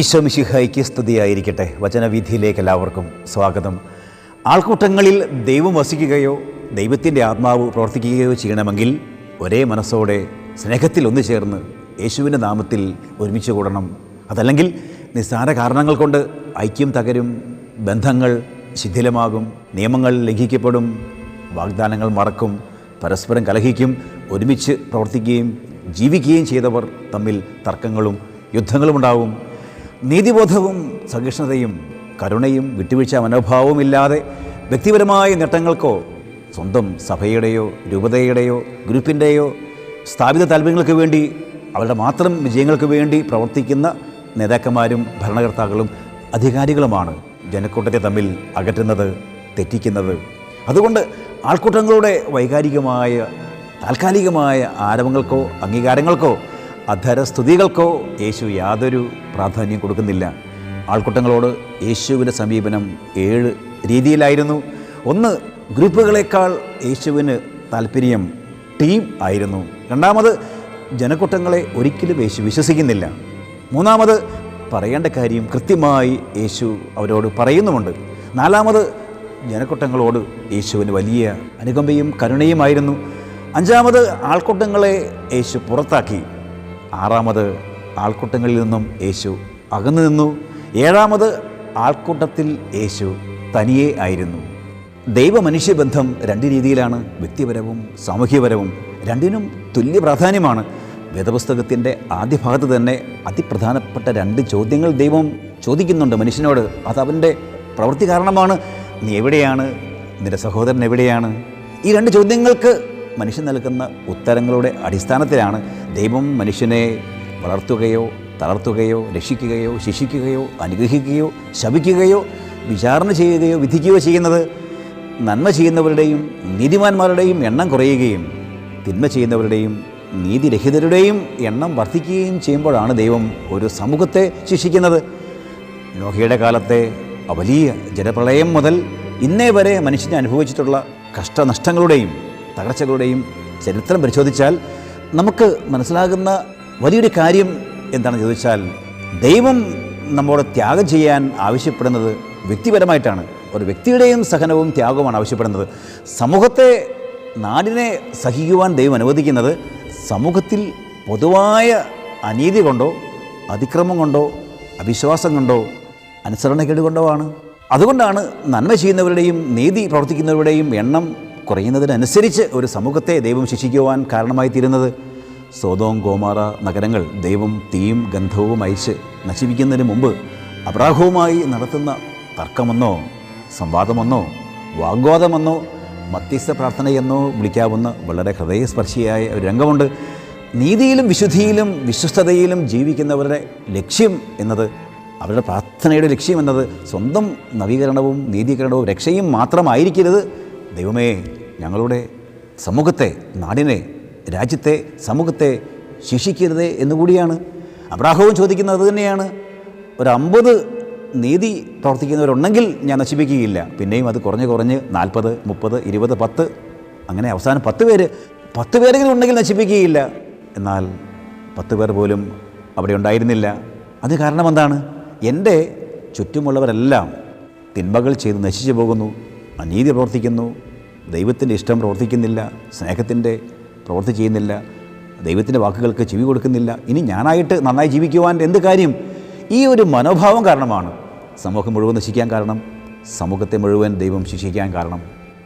ഈശോ സ്തുതിയായിരിക്കട്ടെ. വചനവിധിയിലേക്ക് എല്ലാവർക്കും സ്വാഗതം. ആൾക്കൂട്ടങ്ങളിൽ ദൈവം വസിക്കുകയോ ദൈവത്തിന്റെ ആത്മാവ് പ്രവർത്തിക്കുകയോ ചെയ്യണമെങ്കിൽ ഒരേ മനസ്സോടെ സ്നേഹത്തിൽ ഒന്നു ചേർന്ന് യേശുവിന്റെ നാമത്തിൽ ഒരുമിച്ച് കൂടണം. അതല്ലെങ്കിൽ നിസ്സാര കാരണങ്ങൾ കൊണ്ട് ഐക്യം തകരും ബന്ധങ്ങൾ ശിഥിലമാകും നിയമങ്ങൾ ലംഘിക്കപ്പെടും വാഗ്ദാനങ്ങൾ മറക്കും പരസ്പരം കലഹിക്കും ഒരുമിച്ച് പ്രവർത്തിക്കുകയും ജീവിക്കുകയും ചെയ്തവർ തമ്മിൽ തർക്കങ്ങളും യുദ്ധങ്ങളും ഉണ്ടാവും നീതിബോധവും സഹിഷ്ണുതയും കരുണയും വിട്ടുവീഴ്ച മനോഭാവവും ഇല്ലാതെ വ്യക്തിപരമായ നേട്ടങ്ങൾക്കോ സ്വന്തം സഭയുടെയോ രൂപതയുടെയോ ഗ്രൂപ്പിന്റെയോ സ്ഥാപിത താല്പര്യങ്ങൾക്ക് വേണ്ടി അവരുടെ മാത്രം വിജയങ്ങൾക്ക് വേണ്ടി പ്രവർത്തിക്കുന്ന നേതാക്കന്മാരും ഭരണകർത്താക്കളും അധികാരികളുമാണ് ജനക്കൂട്ടത്തെ തമ്മിൽ അകറ്റുന്നത് തെറ്റിക്കുന്നത്. അതുകൊണ്ട് ആൾക്കൂട്ടങ്ങളുടെ വൈകാരികമായ താൽക്കാലികമായ ആരവങ്ങൾക്കോ അംഗീകാരങ്ങൾക്കോ അധരസ്തുതികൾക്കോ യേശു യാതൊരു പ്രാധാന്യം കൊടുക്കുന്നില്ല. ആൾക്കൂട്ടങ്ങളോട് യേശുവിന്റെ സമീപനം ഏഴ് രീതിയിലായിരുന്നു. ഒന്ന് ഗ്രൂപ്പുകളേക്കാൾ യേശുവിന് താല്പര്യം ടീം ആയിരുന്നു. രണ്ടാമത് ജനക്കൂട്ടങ്ങളെ ഒരിക്കലും യേശു വിശ്വസിക്കുന്നില്ല. മൂന്നാമത് പറയേണ്ട കാര്യം കൃത്യമായി യേശു അവരോട് പറയുന്നുമുണ്ട്. നാലാമത് ജനക്കൂട്ടങ്ങളോട് യേശുവിന് വലിയ അനുകമ്പയും കരുണയുമായിരുന്നു അഞ്ചാമത് ആൾക്കൂട്ടങ്ങളെ യേശു പുറത്താക്കി. ആറാമത് ആൾക്കൂട്ടങ്ങളിൽ നിന്നും യേശു അകന്നു നിന്നു. ഏഴാമത് ആൾക്കൂട്ടത്തിൽ യേശു തനിയേ ആയിരുന്നു. ദൈവമനുഷ്യബന്ധം രണ്ട് രീതിയിലാണ്. വ്യക്തിപരവും സാമൂഹ്യപരവും രണ്ടിനും തുല്യ പ്രാധാന്യമാണ്. വേദപുസ്തകത്തിന്റെ ആദ്യ ഭാഗത്ത് തന്നെ അതിപ്രധാനപ്പെട്ട രണ്ട് ചോദ്യങ്ങൾ ദൈവം ചോദിക്കുന്നുണ്ട് മനുഷ്യനോട്. അത് അവന്റെ പ്രവൃത്തി കാരണമാണ്. നീ എവിടെയാണ്? നിന്റെ സഹോദരൻ എവിടെയാണ്? ഈ രണ്ട് ചോദ്യങ്ങൾക്ക് മനുഷ്യൻ നൽകുന്ന ഉത്തരങ്ങളുടെ അടിസ്ഥാനത്തിലാണ് ദൈവം മനുഷ്യനെ വളർത്തുകയോ തളർത്തുകയോ രക്ഷിക്കുകയോ ശിക്ഷിക്കുകയോ അനുഗ്രഹിക്കുകയോ ശപിക്കുകയോ വിചാരണ ചെയ്യുകയോ വിധിക്കുകയോ ചെയ്യുന്നത് നന്മ ചെയ്യുന്നവരുടെയും നീതിമാന്മാരുടെയും എണ്ണം കുറയുകയും തിന്മ ചെയ്യുന്നവരുടെയും നീതിരഹിതരുടെയും എണ്ണം വർദ്ധിക്കുകയും ചെയ്യുമ്പോഴാണ് ദൈവം ഒരു സമൂഹത്തെ ശിക്ഷിക്കുന്നത്. നോഹയുടെ കാലത്തെ വലിയ ജലപ്രളയം മുതൽ ഇന്നേ വരെ മനുഷ്യനെ അനുഭവിച്ചിട്ടുള്ള കഷ്ടനഷ്ടങ്ങളുടെയും തകർച്ചകളുടെയും ചരിത്രം പരിശോധിച്ചാൽ നമുക്ക് മനസ്സിലാകുന്ന വലിയൊരു കാര്യം എന്താണെന്ന് ചോദിച്ചാൽ ദൈവം നമ്മോട് ത്യാഗം ചെയ്യാൻ ആവശ്യപ്പെടുന്നത് വ്യക്തിപരമായിട്ടാണ്. ഒരു വ്യക്തിയുടെയും സഹനവും ത്യാഗവുമാണ് ആവശ്യപ്പെടുന്നത്. സമൂഹത്തെ നാടിനെ സഹിക്കുവാൻ ദൈവം അനുവദിക്കുന്നത് സമൂഹത്തിൽ പൊതുവായ അനീതി കൊണ്ടോ അതിക്രമം കൊണ്ടോ അവിശ്വാസം കൊണ്ടോ അനുസരണക്കേട് കൊണ്ടോ ആണ്. അതുകൊണ്ടാണ് നന്മ ചെയ്യുന്നവരുടെയും നീതി പ്രവർത്തിക്കുന്നവരുടെയും എണ്ണം കുറയുന്നതിനനുസരിച്ച് ഒരു സമൂഹത്തെ ദൈവം ശിക്ഷിക്കുവാൻ കാരണമായി തീരുന്നത് സോതോം ഗോമാറ നഗരങ്ങൾ ദൈവം തീയും ഗന്ധവും അയച്ച് നശിപ്പിക്കുന്നതിന് മുമ്പ് അബ്രാഹവുമായി നടത്തുന്ന തർക്കമെന്നോ സംവാദമെന്നോ വാഗ്വാദമെന്നോ മധ്യസ്ഥ പ്രാർത്ഥനയെന്നോ വിളിക്കാവുന്ന വളരെ ഹൃദയസ്പർശിയായ ഒരു രംഗമുണ്ട്. നീതിയിലും വിശുദ്ധിയിലും വിശ്വസ്തതയിലും ജീവിക്കുന്നവരുടെ ലക്ഷ്യം എന്നത് അവരുടെ പ്രാർത്ഥനയുടെ ലക്ഷ്യം എന്നത് സ്വന്തം നവീകരണവും നീതീകരണവും രക്ഷയും മാത്രമായിരിക്കരുത്. ദൈവമേ ഞങ്ങളുടെ സമൂഹത്തെ നാടിനെ രാജ്യത്തെ സമൂഹത്തെ ശിക്ഷിക്കരുതേ എന്നുകൂടിയാണ് അബ്രാഹവും ചോദിക്കുന്നത് അതുതന്നെയാണ് ഒരു അമ്പത് നീതി പ്രവർത്തിക്കുന്നവരുണ്ടെങ്കിൽ ഞാൻ നശിപ്പിക്കുകയില്ല. പിന്നെയും അത് കുറഞ്ഞ് കുറഞ്ഞ് നാൽപ്പത് മുപ്പത് ഇരുപത് പത്ത് അങ്ങനെ അവസാനം പത്ത് പേര് പത്ത് പേരെങ്കിലും ഉണ്ടെങ്കിൽ നശിപ്പിക്കുകയില്ല. എന്നാൽ പത്ത് പേർ പോലും അവിടെ ഉണ്ടായിരുന്നില്ല. അത് കാരണം എന്താണ്? എന്റെ ചുറ്റുമുള്ളവരെല്ലാം തിന്മകൾ ചെയ്ത് നശിച്ചു പോകുന്നു. അനീതി പ്രവർത്തിക്കുന്നു ദൈവത്തിന്റെ ഇഷ്ടം പ്രവർത്തിക്കുന്നില്ല സ്നേഹത്തിന്റെ പ്രവൃത്തി ചെയ്യുന്നില്ല ദൈവത്തിന്റെ വാക്കുകൾക്ക് ചെവി കൊടുക്കുന്നില്ല. ഇനി ഞാനായിട്ട് നന്നായി ജീവിക്കുവാൻ എന്ത് കാര്യം? ഈ ഒരു മനോഭാവം കാരണമാണ് സമൂഹം മുഴുവൻ നശിക്കാൻ കാരണം സമൂഹത്തെ മുഴുവൻ ദൈവം ശിക്ഷിക്കാൻ കാരണം.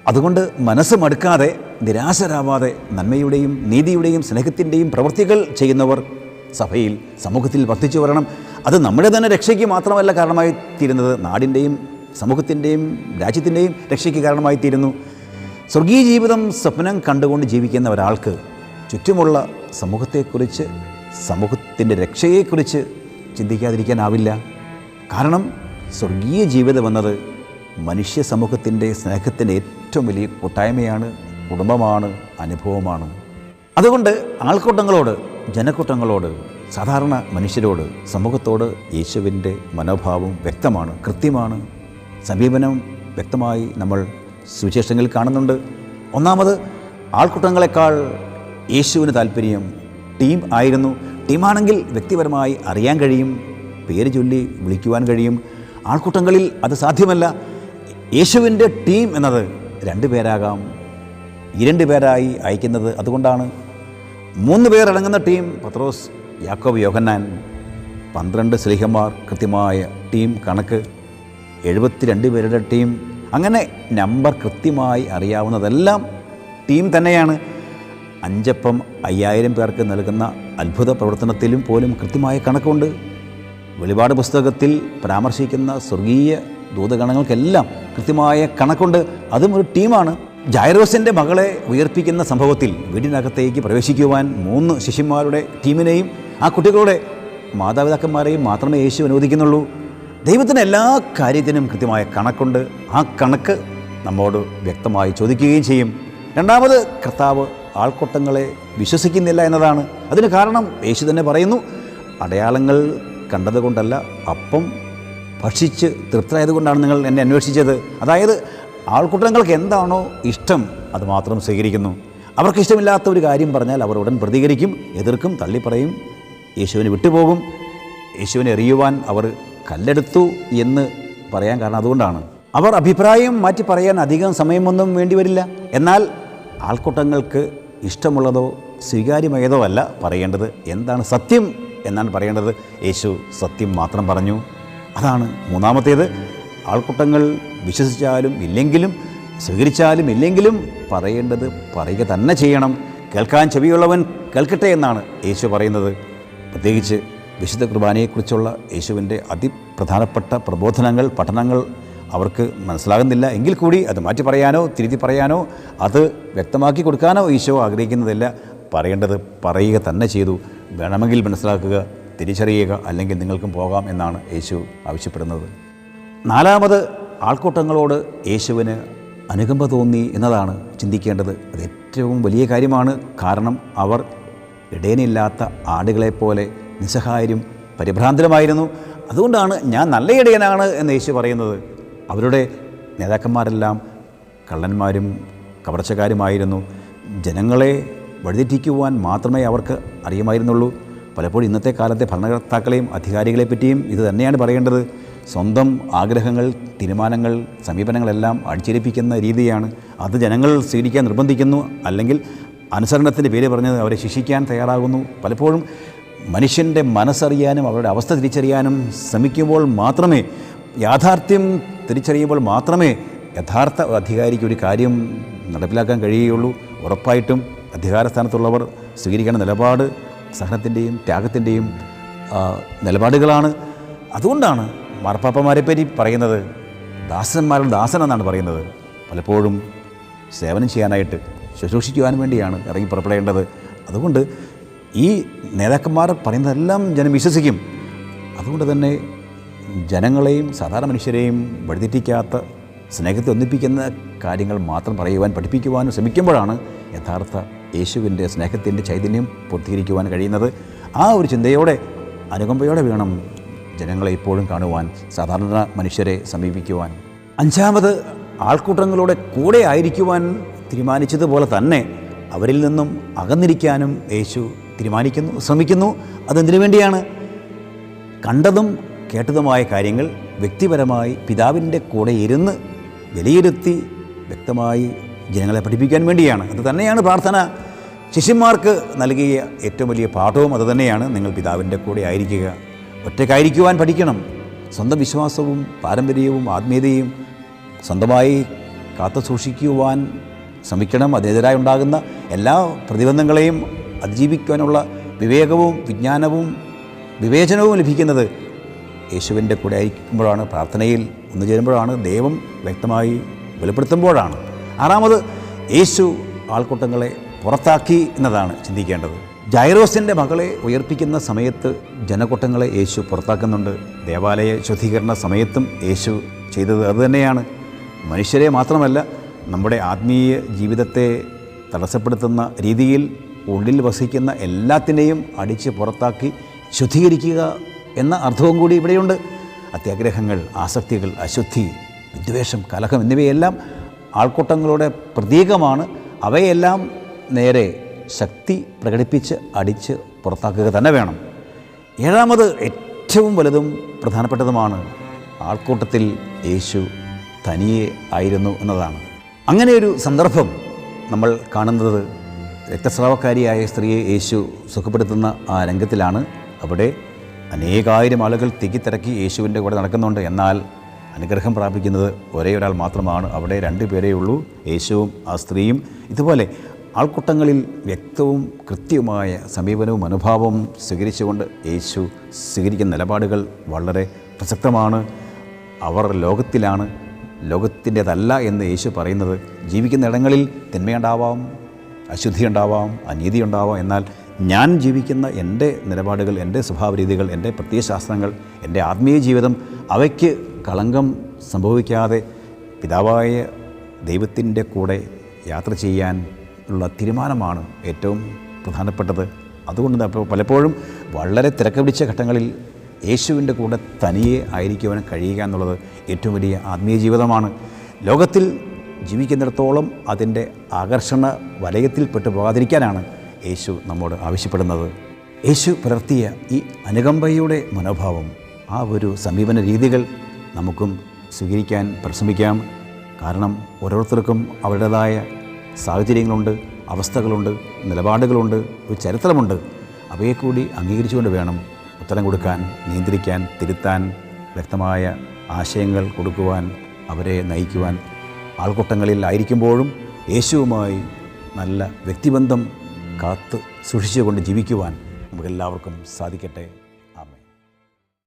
അതുകൊണ്ട് മനസ്സ് മടുക്കാതെ നിരാശരാവാതെ നന്മയുടെയും നീതിയുടെയും സ്നേഹത്തിന്റെയും പ്രവൃത്തികൾ ചെയ്യുന്നവർ സഭയിൽ സമൂഹത്തിൽ വർദ്ധിച്ചു വരണം. അത് നമ്മുടെ തന്നെ രക്ഷയ്ക്ക് മാത്രമല്ല കാരണമായി തീരുന്നത് നാടിന്റെയും സമൂഹത്തിന്റെയും രാജ്യത്തിന്റെയും രക്ഷയ്ക്ക് കാരണമായി തീരുന്നു സ്വർഗീയ ജീവിതം സ്വപ്നം കണ്ടുകൊണ്ട് ജീവിക്കുന്ന ഒരാൾക്ക് ചുറ്റുമുള്ള സമൂഹത്തെക്കുറിച്ച് സമൂഹത്തിന്റെ രക്ഷയെക്കുറിച്ച് ചിന്തിക്കാതിരിക്കാനാവില്ല. കാരണം സ്വർഗീയ ജീവിതം എന്നത് മനുഷ്യ സമൂഹത്തിന്റെ സ്നേഹത്തിന്റെ ഏറ്റവും വലിയ കൂട്ടായ്മയാണ് കുടുംബമാണ് അനുഭവമാണ്. അതുകൊണ്ട് ആൾക്കൂട്ടങ്ങളോട് ജനക്കൂട്ടങ്ങളോട് സാധാരണ മനുഷ്യരോട് സമൂഹത്തോട് യേശുവിന്റെ മനോഭാവം വ്യക്തമാണ് കൃത്യമാണ്. സമീപനം വ്യക്തമായി നമ്മൾ സുവിശേഷങ്ങളിൽ കാണുന്നുണ്ട്. ഒന്നാമത് ആൾക്കൂട്ടങ്ങളെക്കാൾ യേശുവിന് താല്പര്യം ടീം ആയിരുന്നു. ടീമാണെങ്കിൽ വ്യക്തിപരമായി അറിയാൻ കഴിയും പേര് ചൊല്ലി വിളിക്കുവാൻ കഴിയും. ആൾക്കൂട്ടങ്ങളിൽ അത് സാധ്യമല്ല. യേശുവിന്റെ ടീം എന്നത് രണ്ട് പേരാകാം ഇരണ്ട് പേരായി അയക്കുന്നത് അതുകൊണ്ടാണ്. മൂന്ന് പേരടങ്ങുന്ന ടീം പത്രോസ് യാക്കോബ് യോഹന്നാൻ പന്ത്രണ്ട് സ്ലിഹന്മാർ കൃത്യമായ ടീം കണക്ക്. എഴുപത്തിരണ്ട് പേരുടെ ടീം. അങ്ങനെ നമ്പർ കൃത്യമായി അറിയാവുന്നതെല്ലാം ടീം തന്നെയാണ്. അഞ്ചപ്പം അയ്യായിരം പേർക്ക് നൽകുന്ന അത്ഭുത പ്രവർത്തനത്തിലും പോലും കൃത്യമായ കണക്കുണ്ട്. വെളിപാട് പുസ്തകത്തിൽ പരാമർശിക്കുന്ന സ്വർഗീയ ദൂതഗണങ്ങൾക്കെല്ലാം കൃത്യമായ കണക്കുണ്ട്. അതും ഒരു ടീമാണ്. ജൈറോസിന്റെ മകളെ ഉയർപ്പിക്കുന്ന സംഭവത്തിൽ വീടിനകത്തേക്ക് പ്രവേശിക്കുവാൻ മൂന്ന് ശിഷ്യന്മാരുടെ ടീമിനെയും ആ കുട്ടികളുടെ മാതാപിതാക്കന്മാരെയും മാത്രമേ യേശു അനുവദിക്കുന്നുള്ളൂ. ദൈവത്തിന് എല്ലാ കാര്യത്തിനും കൃത്യമായ കണക്കുണ്ട്. ആ കണക്ക് നമ്മോട് വ്യക്തമായി ചോദിക്കുകയും ചെയ്യും. രണ്ടാമത് കർത്താവ് ആൾക്കൂട്ടങ്ങളെ വിശ്വസിക്കുന്നില്ല എന്നതാണ്. അതിന് കാരണം യേശു തന്നെ പറയുന്നു അടയാളങ്ങൾ കണ്ടതുകൊണ്ടല്ല അപ്പം ഭക്ഷിച്ച് തൃപ്തരായതുകൊണ്ടാണ് നിങ്ങൾ എന്നെ അന്വേഷിച്ചത്. അതായത് ആൾക്കൂട്ടങ്ങൾക്ക് എന്താണോ ഇഷ്ടം അത് മാത്രം സ്വീകരിക്കുന്നു. അവർക്ക് ഇഷ്ടമില്ലാത്ത ഒരു കാര്യം പറഞ്ഞാൽ അവർ ഉടൻ പ്രതികരിക്കും എതിർക്കും തള്ളിപ്പറയും യേശുവിനെ വിട്ടുപോകും. യേശുവിനെ എറിയുവാൻ അവർ കല്ലെടുത്തു എന്ന് പറയാൻ കാരണം അതുകൊണ്ടാണ്. അവർ അഭിപ്രായം മാറ്റി പറയാൻ അധികം സമയമൊന്നും വേണ്ടിവരില്ല എന്നാൽ ആൾക്കൂട്ടങ്ങൾക്ക് ഇഷ്ടമുള്ളതോ സ്വീകാര്യമായതോ അല്ല പറയേണ്ടത്. എന്താണ് സത്യം എന്നാണ് പറയേണ്ടത്. യേശു സത്യം മാത്രം പറഞ്ഞു. അതാണ് മൂന്നാമത്തേത്. ആൾക്കൂട്ടങ്ങൾ വിശ്വസിച്ചാലും ഇല്ലെങ്കിലും സ്വീകരിച്ചാലും ഇല്ലെങ്കിലും പറയേണ്ടത് പറയുക തന്നെ ചെയ്യണം. കേൾക്കാൻ ചെവിയുള്ളവൻ കേൾക്കട്ടെ എന്നാണ് യേശു പറയുന്നത്. പ്രത്യേകിച്ച് വിശുദ്ധ കുർബാനയെക്കുറിച്ചുള്ള യേശുവിന്റെ അതിപ്രധാനപ്പെട്ട പ്രബോധനങ്ങൾ പഠനങ്ങൾ അവർക്ക് മനസ്സിലാകുന്നില്ല. എങ്കിൽ കൂടി അത് മാറ്റി പറയാനോ തിരുത്തി പറയാനോ അത് വ്യക്തമാക്കി കൊടുക്കാനോ ഈശോ ആഗ്രഹിക്കുന്നതല്ല. പറയേണ്ടത് പറയുക തന്നെ ചെയ്തു. വേണമെങ്കിൽ മനസ്സിലാക്കുക തിരിച്ചറിയുക അല്ലെങ്കിൽ നിങ്ങൾക്കും പോകാം എന്നാണ് യേശു ആവശ്യപ്പെടുന്നത്. നാലാമത് ആൾക്കൂട്ടങ്ങളോട് യേശുവിന് അനുകമ്പ തോന്നി എന്നതാണ് ചിന്തിക്കേണ്ടത്. അത് ഏറ്റവും വലിയ കാര്യമാണ്. കാരണം അവർ ഇടയനില്ലാത്ത ആടുകളെപ്പോലെ നിസ്സഹായരും പരിഭ്രാന്തരുമായിരുന്നു. അതുകൊണ്ടാണ് ഞാൻ നല്ല ഇടയനാണ് എന്ന് യേശു പറയുന്നത്. അവരുടെ നേതാക്കന്മാരെല്ലാം കള്ളന്മാരും കവർച്ചക്കാരുമായിരുന്നു ജനങ്ങളെ വഴിതെറ്റിക്കുവാൻ മാത്രമേ അവർക്ക് അറിയുമായിരുന്നുള്ളൂ. പലപ്പോഴും ഇന്നത്തെ കാലത്തെ ഭരണകർത്താക്കളെയും അധികാരികളെ പറ്റിയും ഇത് തന്നെയാണ് പറയേണ്ടത്. സ്വന്തം ആഗ്രഹങ്ങൾ തീരുമാനങ്ങൾ സമീപനങ്ങളെല്ലാം അടിച്ചേൽപ്പിക്കുന്ന രീതിയാണ്. അത് ജനങ്ങൾ സ്വീകരിക്കാൻ നിർബന്ധിക്കുന്നു. അല്ലെങ്കിൽ അനുസരണത്തിന്റെ പേര് പറഞ്ഞത് അവരെ ശിക്ഷിക്കാൻ തയ്യാറാകുന്നു. പലപ്പോഴും മനുഷ്യന്റെ മനസ്സറിയാനും അവരുടെ അവസ്ഥ തിരിച്ചറിയാനും ശ്രമിക്കുമ്പോൾ മാത്രമേ യാഥാർത്ഥ്യം തിരിച്ചറിയുമ്പോൾ മാത്രമേ യഥാർത്ഥ അധികാരിക്ക് ഒരു കാര്യം നടപ്പിലാക്കാൻ കഴിയുകയുള്ളൂ. ഉറപ്പായിട്ടും അധികാരസ്ഥാനത്തുള്ളവർ സ്വീകരിക്കേണ്ട നിലപാട് സഹനത്തിന്റെയും ത്യാഗത്തിന്റെയും നിലപാടുകളാണ്. അതുകൊണ്ടാണ് മാർപ്പാപ്പമാരെ പറ്റി പറയുന്നത് ദാസന്മാരുടെ ദാസൻ എന്നാണ് പറയുന്നത്. പലപ്പോഴും സേവനം ചെയ്യാനായിട്ട് ശുശ്രൂഷിക്കുവാൻ വേണ്ടിയാണ് ഇറങ്ങി പുറപ്പെടേണ്ടത്. അതുകൊണ്ട് ഈ നേതാക്കന്മാർ പറയുന്നതെല്ലാം ജനം വിശ്വസിക്കും. അതുകൊണ്ട് തന്നെ ജനങ്ങളെയും സാധാരണ മനുഷ്യരെയും വഴിതെറ്റിക്കാത്ത സ്നേഹത്തെ ഒന്നിപ്പിക്കുന്ന കാര്യങ്ങൾ മാത്രം പറയുവാൻ പഠിപ്പിക്കുവാനും ശ്രമിക്കുമ്പോഴാണ് യഥാർത്ഥ യേശുവിന്റെ സ്നേഹത്തിന്റെ ചൈതന്യം പൂർത്തീകരിക്കുവാൻ കഴിയുന്നത്. ആ ഒരു ചിന്തയോടെ അനുകമ്പയോടെ വേണം ജനങ്ങളെ ഇപ്പോഴും കാണുവാൻ സാധാരണ മനുഷ്യരെ സമീപിക്കുവാൻ. അഞ്ചാമത് ആൾക്കൂട്ടങ്ങളുടെ കൂടെ ആയിരിക്കുവാൻ തീരുമാനിച്ചതുപോലെ തന്നെ അവരിൽ നിന്നും അകന്നിരിക്കാനും യേശു തീരുമാനിക്കുന്നു ശ്രമിക്കുന്നു. അതെന്തിനു വേണ്ടിയാണ്? കണ്ടതും കേട്ടതുമായ കാര്യങ്ങൾ വ്യക്തിപരമായി പിതാവിന്റെ കൂടെ ഇരുന്ന് വിലയിരുത്തി വ്യക്തമായി ജനങ്ങളെ പഠിപ്പിക്കാൻ വേണ്ടിയാണ്. അത് തന്നെയാണ് പ്രാർത്ഥന. ശിഷ്യന്മാർക്ക് നൽകിയ ഏറ്റവും വലിയ പാഠവും അതുതന്നെയാണ് നിങ്ങൾ പിതാവിന്റെ കൂടെ ആയിരിക്കുക. ഒറ്റയ്ക്കായിരിക്കുവാൻ പഠിക്കണം. സ്വന്തം വിശ്വാസവും പാരമ്പര്യവും ആത്മീയതയും സ്വന്തമായി കാത്തു സൂക്ഷിക്കുവാൻ ശ്രമിക്കണം. അതിനെതിരായി ഉണ്ടാകുന്ന എല്ലാ പ്രതിബന്ധങ്ങളെയും അതിജീവിക്കുവാനുള്ള വിവേകവും വിജ്ഞാനവും വിവേചനവും ലഭിക്കുന്നത് യേശുവിന്റെ കൂടെ ആയിരിക്കുമ്പോഴാണ്. പ്രാർത്ഥനയിൽ ഒന്നു ചേരുമ്പോഴാണ്. ദൈവം വ്യക്തമായി വെളിപ്പെടുത്തുമ്പോഴാണ്. ആറാമത് യേശു ആൾക്കൂട്ടങ്ങളെ പുറത്താക്കി എന്നതാണ് ചിന്തിക്കേണ്ടത്. ജൈറോസിന്റെ മകളെ ഉയർപ്പിക്കുന്ന സമയത്ത് ജനക്കൂട്ടങ്ങളെ യേശു പുറത്താക്കുന്നുണ്ട്. ദേവാലയ ശുദ്ധീകരണ സമയത്തും യേശു ചെയ്തത് അതുതന്നെയാണ് മനുഷ്യരെ മാത്രമല്ല നമ്മുടെ ആത്മീയ ജീവിതത്തെ തടസ്സപ്പെടുത്തുന്ന രീതിയിൽ ഉള്ളിൽ വസിക്കുന്ന എല്ലാത്തിനെയും അടിച്ച് പുറത്താക്കി ശുദ്ധീകരിക്കുക എന്ന അർത്ഥവും കൂടി ഇവിടെയുണ്ട്. അത്യാഗ്രഹങ്ങൾ ആസക്തികൾ അശുദ്ധി വിദ്വേഷം കലഹം എന്നിവയെല്ലാം ആൾക്കൂട്ടങ്ങളുടെ പ്രതീകമാണ്. അവയെല്ലാം നേരെ ശക്തി പ്രകടിപ്പിച്ച് അടിച്ച് പുറത്താക്കുക തന്നെ വേണം. ഏഴാമത് ഏറ്റവും വലുതും പ്രധാനപ്പെട്ടതുമാണ് ആൾക്കൂട്ടത്തിൽ യേശു തനിയെ ആയിരുന്നു എന്നതാണ്. അങ്ങനെയൊരു സന്ദർഭം നമ്മൾ കാണുന്നത് രക്തസ്രാവക്കാരിയായ സ്ത്രീയെ യേശു സുഖപ്പെടുത്തുന്ന ആ രംഗത്തിലാണ്. അവിടെ അനേകായിരം ആളുകൾ തിക്കിത്തിരക്കി യേശുവിന്റെ കൂടെ നടക്കുന്നുണ്ട്. എന്നാൽ അനുഗ്രഹം പ്രാപിക്കുന്നത് ഒരേ ഒരാൾ മാത്രമാണ്. അവിടെ രണ്ട് പേരേ ഉള്ളൂ യേശുവും ആ സ്ത്രീയും. ഇതുപോലെ ആൾക്കൂട്ടങ്ങളിൽ വ്യക്തവും കൃത്യവുമായ സമീപനവും മനോഭാവവും സ്വീകരിച്ചുകൊണ്ട് യേശു സ്വീകരിക്കുന്ന നിലപാടുകൾ വളരെ പ്രസക്തമാണ്. അവർ ലോകത്തിലാണ് ലോകത്തിന്റെതല്ല എന്ന് യേശു പറയുന്നത്. ജീവിക്കുന്ന ഇടങ്ങളിൽ തിന്മയുണ്ടാവാം അശുദ്ധി ഉണ്ടാവാം അനീതി ഉണ്ടാവാം എന്നാൽ ഞാൻ ജീവിക്കുന്ന എന്റെ നിലപാടുകൾ എന്റെ സ്വഭാവരീതികൾ എന്റെ പ്രത്യയശാസ്ത്രങ്ങൾ എന്റെ ആത്മീയ ജീവിതം അവയ്ക്ക് കളങ്കം സംഭവിക്കാതെ പിതാവായ ദൈവത്തിന്റെ കൂടെ യാത്ര ചെയ്യാൻ ഉള്ള തീരുമാനമാണ് ഏറ്റവും പ്രധാനപ്പെട്ടത്. അതുകൊണ്ട് പലപ്പോഴും വളരെ തിരക്ക് പിടിച്ച ഘട്ടങ്ങളിൽ യേശുവിന്റെ കൂടെ തനിയെ ആയിരിക്കുവാൻ കഴിയുക എന്നുള്ളത് ഏറ്റവും വലിയ ആത്മീയ ജീവിതമാണ്. ലോകത്തിൽ ജീവിക്കുന്നിടത്തോളം അതിന്റെ ആകർഷണ വലയത്തിൽപ്പെട്ടു പോകാതിരിക്കാനാണ് യേശു നമ്മോട് ആവശ്യപ്പെടുന്നത്. യേശു പുലർത്തിയ ഈ അനുകമ്പയുടെ മനോഭാവം ആ ഒരു സമീപന രീതികൾ നമുക്കും സ്വീകരിക്കാൻ പരിശ്രമിക്കാം. കാരണം ഓരോരുത്തർക്കും അവരുടേതായ സാഹചര്യങ്ങളുണ്ട് അവസ്ഥകളുണ്ട് നിലപാടുകളുണ്ട് ഒരു ചരിത്രമുണ്ട്. അവയെ കൂടി അംഗീകരിച്ചുകൊണ്ട് വേണം ഉത്തരം കൊടുക്കാൻ നിയന്ത്രിക്കാൻ തിരുത്താൻ വ്യക്തമായ ആശയങ്ങൾ കൊടുക്കുവാൻ അവരെ നയിക്കുവാൻ ആൾക്കൂട്ടങ്ങളിൽ ആയിരിക്കുമ്പോഴും യേശുവുമായി നല്ല വ്യക്തിബന്ധം കാത്ത് സൂക്ഷിച്ചുകൊണ്ട് ജീവിക്കുവാൻ നമുക്കെല്ലാവർക്കും സാധിക്കട്ടെ.